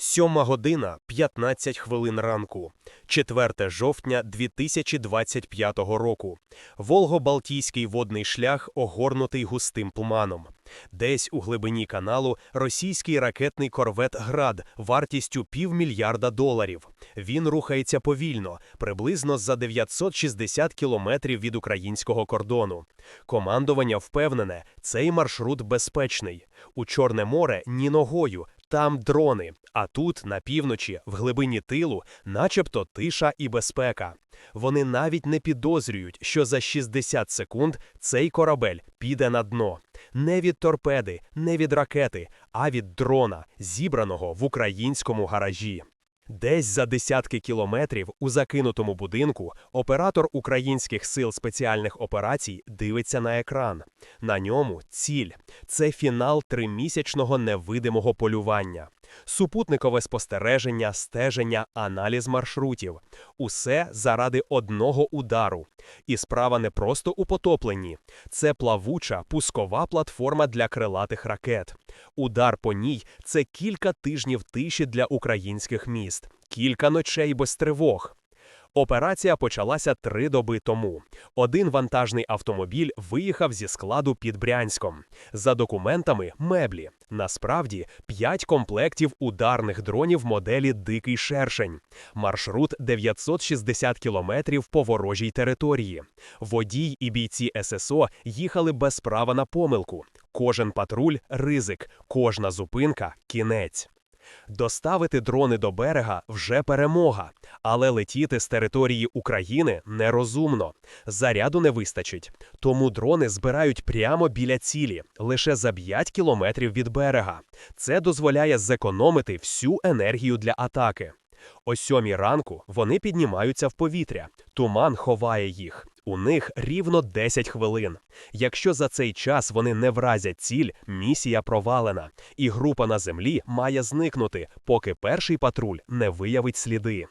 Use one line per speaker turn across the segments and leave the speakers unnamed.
Сьома година 15 хвилин ранку, 4 жовтня 2025 року. Волго-Балтійський водний шлях огорнутий густим туманом. Десь у глибині каналу російський ракетний корвет «Град» вартістю півмільярда доларів. Він рухається повільно, приблизно за 960 кілометрів від українського кордону. Командування впевнене, цей маршрут безпечний. У Чорне море ні ногою, там дрони, а тут, на півночі, в глибині тилу, начебто тиша і безпека. Вони навіть не підозрюють, що за 60 секунд цей корабель піде на дно. Не від торпеди, не від ракети, а від дрона, зібраного в українському гаражі. Десь за десятки кілометрів у закинутому будинку оператор українських сил спеціальних операцій дивиться на екран. На ньому ціль це фінал тримісячного невидимого полювання. Супутникове спостереження, стеження, аналіз маршрутів усе заради одного удару. І справа не просто у потопленні, це плавуча пускова платформа для крилатих ракет. Удар по ній це кілька тижнів тиші для українських міст, кілька ночей без тривог. Операція почалася три доби тому. Один вантажний автомобіль виїхав зі складу під Брянськом. За документами меблі. Насправді п'ять комплектів ударних дронів моделі Дикий шершень. Маршрут 960 кілометрів по ворожій території. Водій і бійці ССО їхали без права на помилку. Кожен патруль ризик, кожна зупинка кінець. Доставити дрони до берега вже перемога, але летіти з території України нерозумно. Заряду не вистачить. Тому дрони збирають прямо біля цілі, лише за 5 кілометрів від берега. Це дозволяє зекономити всю енергію для атаки. О сьомій ранку вони піднімаються в повітря. Туман ховає їх. У них рівно 10 хвилин. Якщо за цей час вони не вразять ціль, місія провалена, і група на землі має зникнути, поки перший патруль не виявить сліди.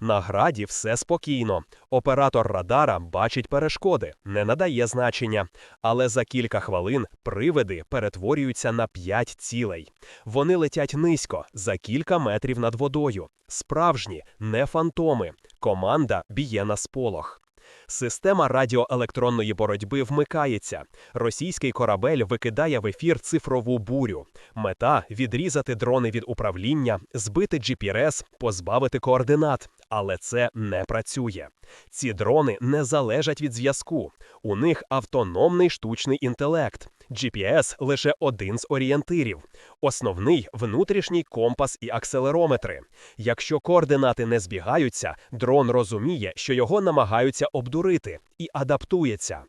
На граді все спокійно. Оператор радара бачить перешкоди, не надає значення. Але за кілька хвилин привиди перетворюються на п'ять цілей. Вони летять низько, за кілька метрів над водою. Справжні, не фантоми. Команда б'є на сполох. Система радіоелектронної боротьби вмикається. Російський корабель викидає в ефір цифрову бурю. Мета відрізати дрони від управління, збити GPS, позбавити координат. Але це не працює. Ці дрони не залежать від зв'язку. У них автономний штучний інтелект. GPS – лише один з орієнтирів. Основний внутрішній компас і акселерометри. Якщо координати не збігаються, дрон розуміє, що його намагаються обдурити, і адаптується.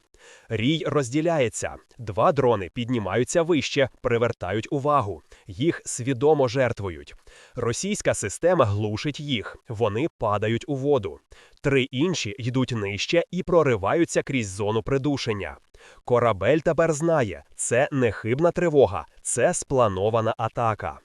Рій розділяється. Два дрони піднімаються вище, привертають увагу. Їх свідомо жертвують. Російська система глушить їх, вони падають у воду. Три інші йдуть нижче і прориваються крізь зону придушення. Корабель тепер знає, це не хибна тривога, це спланована атака.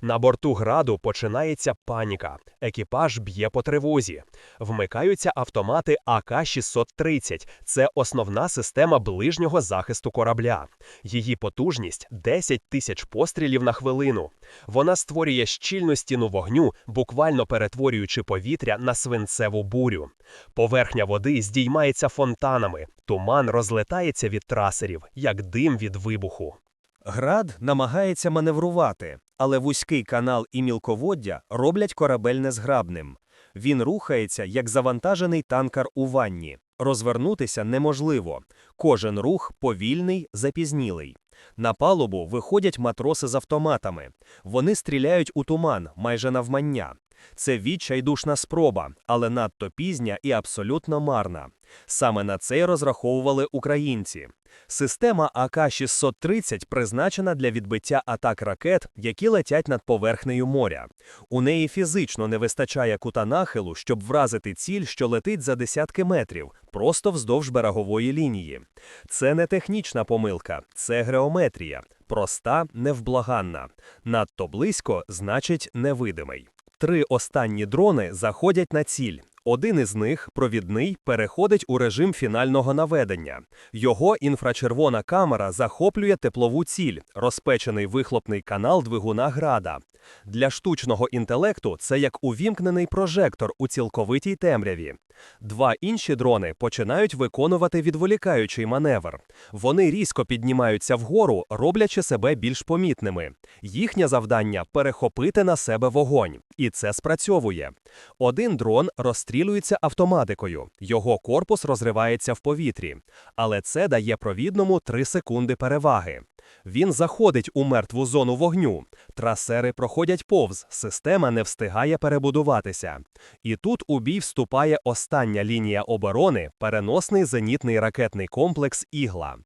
На борту граду починається паніка. Екіпаж б'є по тривозі. Вмикаються автомати АК-630. Це основна система ближнього захисту корабля. Її потужність 10 тисяч пострілів на хвилину. Вона створює щільну стіну вогню, буквально перетворюючи повітря на свинцеву бурю. Поверхня води здіймається фонтанами. Туман розлетається від трасерів, як дим від вибуху.
Град намагається маневрувати, але вузький канал і мілководдя роблять корабель незграбним. Він рухається, як завантажений танкар у ванні. Розвернутися неможливо. Кожен рух повільний, запізнілий. На палубу виходять матроси з автоматами. Вони стріляють у туман майже навмання. Це відчайдушна спроба, але надто пізня і абсолютно марна. Саме на це й розраховували українці. Система АК-630 призначена для відбиття атак ракет, які летять над поверхнею моря. У неї фізично не вистачає кута нахилу, щоб вразити ціль, що летить за десятки метрів, просто вздовж берегової лінії. Це не технічна помилка, це геометрія. Проста, невблаганна. Надто близько значить невидимий. Три останні дрони заходять на ціль. Один із них, провідний, переходить у режим фінального наведення. Його інфрачервона камера захоплює теплову ціль, розпечений вихлопний канал двигуна града. Для штучного інтелекту це як увімкнений прожектор у цілковитій темряві. Два інші дрони починають виконувати відволікаючий маневр. Вони різко піднімаються вгору, роблячи себе більш помітними. Їхнє завдання перехопити на себе вогонь, і це спрацьовує. Один дрон розстрілюється автоматикою, його корпус розривається в повітрі, але це дає провідному 3 секунди переваги. Він заходить у мертву зону вогню. Трасери проходять повз, система не встигає перебудуватися. І тут у бій вступає остання лінія оборони переносний зенітний ракетний комплекс Ігла.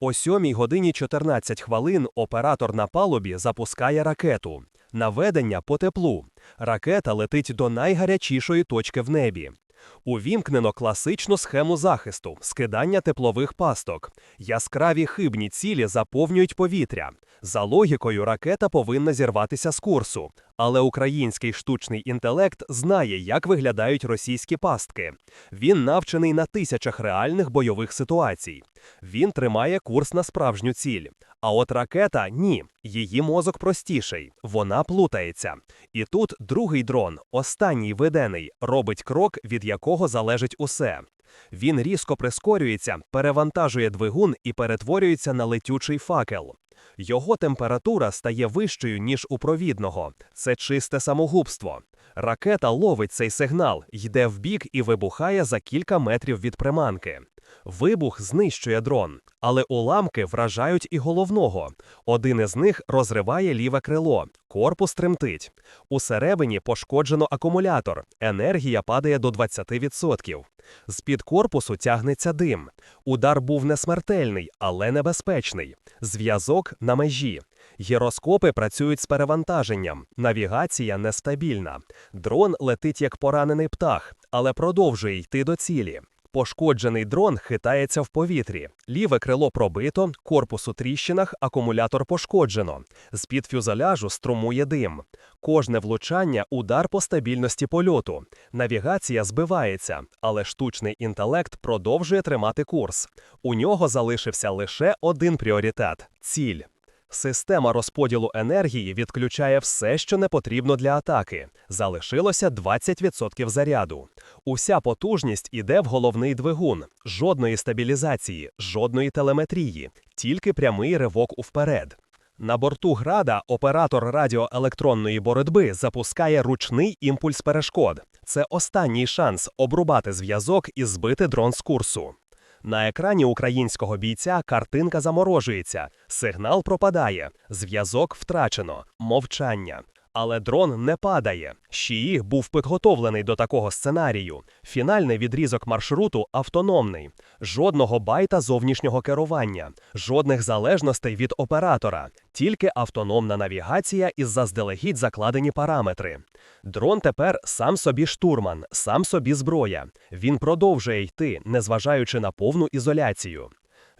О 7 годині 14 хвилин оператор на палубі запускає ракету. Наведення по теплу. Ракета летить до найгарячішої точки в небі. Увімкнено класичну схему захисту, скидання теплових пасток. Яскраві хибні цілі заповнюють повітря. За логікою, ракета повинна зірватися з курсу. Але український штучний інтелект знає, як виглядають російські пастки. Він навчений на тисячах реальних бойових ситуацій. Він тримає курс на справжню ціль. А от ракета ні, її мозок простіший, вона плутається. І тут другий дрон, останній видений, робить крок, від якого залежить усе. Він різко прискорюється, перевантажує двигун і перетворюється на летючий факел. Його температура стає вищою, ніж у провідного. Це чисте самогубство. Ракета ловить цей сигнал, йде вбік і вибухає за кілька метрів від приманки. Вибух знищує дрон, але уламки вражають і головного. Один із них розриває ліве крило, корпус тремтить. Усередині пошкоджено акумулятор, енергія падає до 20%. З-під корпусу тягнеться дим. Удар був не смертельний, але небезпечний. Зв'язок на межі. Гіроскопи працюють з перевантаженням, навігація нестабільна. Дрон летить як поранений птах, але продовжує йти до цілі. Пошкоджений дрон хитається в повітрі. Ліве крило пробито, корпус у тріщинах, акумулятор пошкоджено. З-під фюзеляжу струмує дим. Кожне влучання удар по стабільності польоту. Навігація збивається, але штучний інтелект продовжує тримати курс. У нього залишився лише один пріоритет ціль. Система розподілу енергії відключає все, що не потрібно для атаки. Залишилося 20% заряду. Уся потужність іде в головний двигун, жодної стабілізації, жодної телеметрії, тільки прямий ривок уперед. На борту града оператор радіоелектронної боротьби запускає ручний імпульс перешкод. Це останній шанс обрубати зв'язок і збити дрон з курсу. На екрані українського бійця картинка заморожується, сигнал пропадає, зв'язок втрачено, мовчання. Але дрон не падає. Шіїх був підготовлений до такого сценарію. Фінальний відрізок маршруту автономний, жодного байта зовнішнього керування, жодних залежностей від оператора, тільки автономна навігація із заздалегідь закладені параметри. Дрон тепер сам собі штурман, сам собі зброя. Він продовжує йти, незважаючи на повну ізоляцію.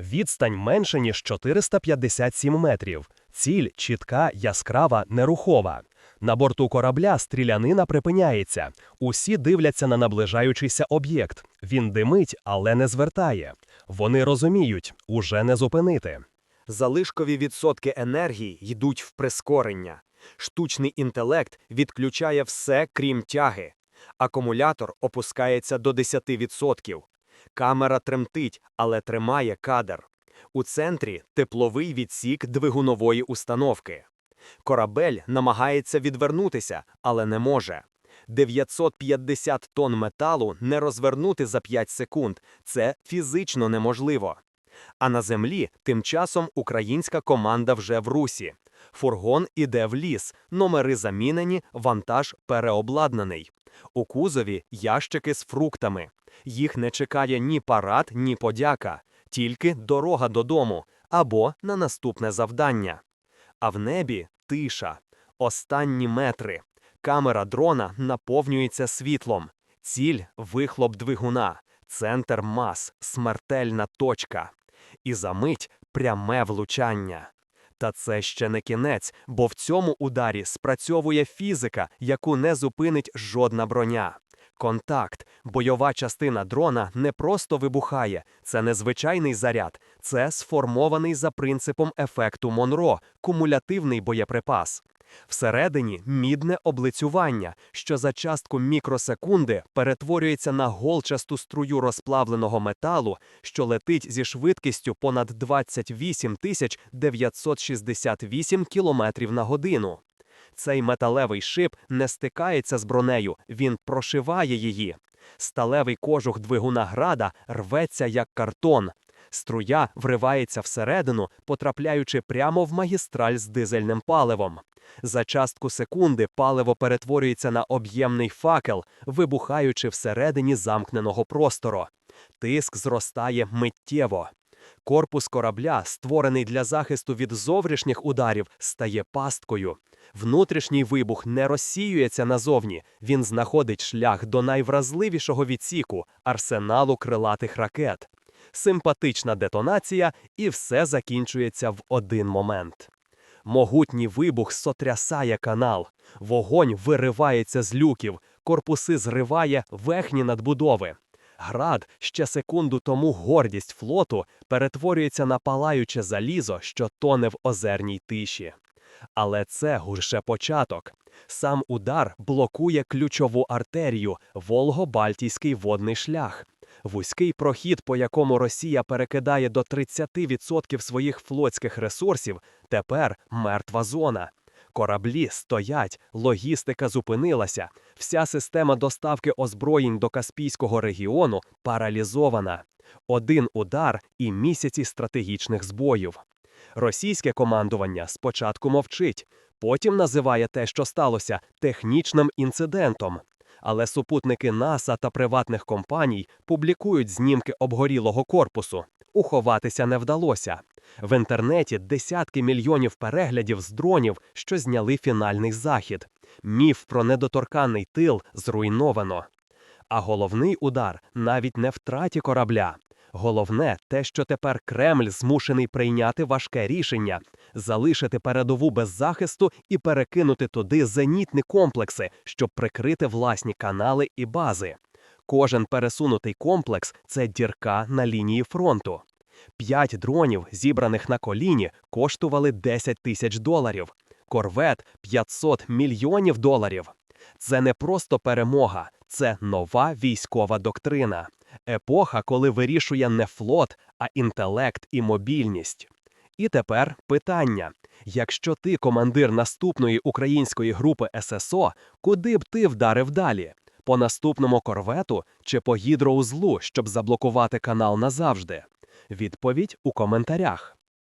Відстань менше ніж 457 метрів. Ціль чітка, яскрава, нерухова. На борту корабля стрілянина припиняється. Усі дивляться на наближаючийся об'єкт. Він димить, але не звертає. Вони розуміють, уже не зупинити.
Залишкові відсотки енергії йдуть в прискорення. Штучний інтелект відключає все, крім тяги. Акумулятор опускається до 10%. Камера тремтить, але тримає кадр. У центрі тепловий відсік двигунової установки. Корабель намагається відвернутися, але не може. 950 тонн металу не розвернути за 5 секунд. Це фізично неможливо. А на землі тим часом українська команда вже в русі. Фургон іде в ліс, номери замінені, вантаж переобладнаний. У кузові ящики з фруктами. Їх не чекає ні парад, ні подяка, тільки дорога додому або на наступне завдання. А в небі тиша. Останні метри. Камера дрона наповнюється світлом. Ціль вихлоп двигуна, центр мас, смертельна точка. І за мить пряме влучання. Та це ще не кінець, бо в цьому ударі спрацьовує фізика, яку не зупинить жодна броня. Контакт. Бойова частина дрона не просто вибухає, це незвичайний заряд, це сформований за принципом ефекту Монро, кумулятивний боєприпас. Всередині мідне облицювання, що за частку мікросекунди перетворюється на голчасту струю розплавленого металу, що летить зі швидкістю понад 28 тисяч 968 кілометрів на годину. Цей металевий шип не стикається з бронею, він прошиває її. Сталевий кожух двигуна града рветься як картон. Струя вривається всередину, потрапляючи прямо в магістраль з дизельним паливом. За частку секунди паливо перетворюється на об'ємний факел, вибухаючи всередині замкненого простору. Тиск зростає миттєво. Корпус корабля, створений для захисту від зовнішніх ударів, стає пасткою. Внутрішній вибух не розсіюється назовні, він знаходить шлях до найвразливішого відсіку арсеналу крилатих ракет. Симпатична детонація, і все закінчується в один момент. Могутній вибух сотрясає канал, вогонь виривається з люків, корпуси зриває верхні надбудови. Град, ще секунду тому гордість флоту, перетворюється на палаюче залізо, що тоне в озерній тиші. Але це лише початок. Сам удар блокує ключову артерію Волго-Балтійський водний шлях. Вузький прохід, по якому Росія перекидає до 30% своїх флотських ресурсів, тепер мертва зона. Кораблі стоять, логістика зупинилася, вся система доставки озброєнь до Каспійського регіону паралізована. Один удар і місяці стратегічних збоїв. Російське командування спочатку мовчить, потім називає те, що сталося, технічним інцидентом. Але супутники НАСА та приватних компаній публікують знімки обгорілого корпусу. Уховатися не вдалося. В інтернеті десятки мільйонів переглядів з дронів, що зняли фінальний захід. Міф про недоторканний тил зруйновано. А головний удар навіть не втраті корабля. Головне те, що тепер Кремль змушений прийняти важке рішення залишити передову без захисту і перекинути туди зенітні комплекси, щоб прикрити власні канали і бази. Кожен пересунутий комплекс це дірка на лінії фронту. П'ять дронів, зібраних на коліні, коштували 10 тисяч доларів. Корвет 500 мільйонів доларів. Це не просто перемога, це нова військова доктрина. Епоха, коли вирішує не флот, а інтелект і мобільність. І тепер питання: якщо ти командир наступної української групи ССО, куди б ти вдарив далі? По наступному корвету чи по гідроузлу, щоб заблокувати канал назавжди? Відповідь у коментарях.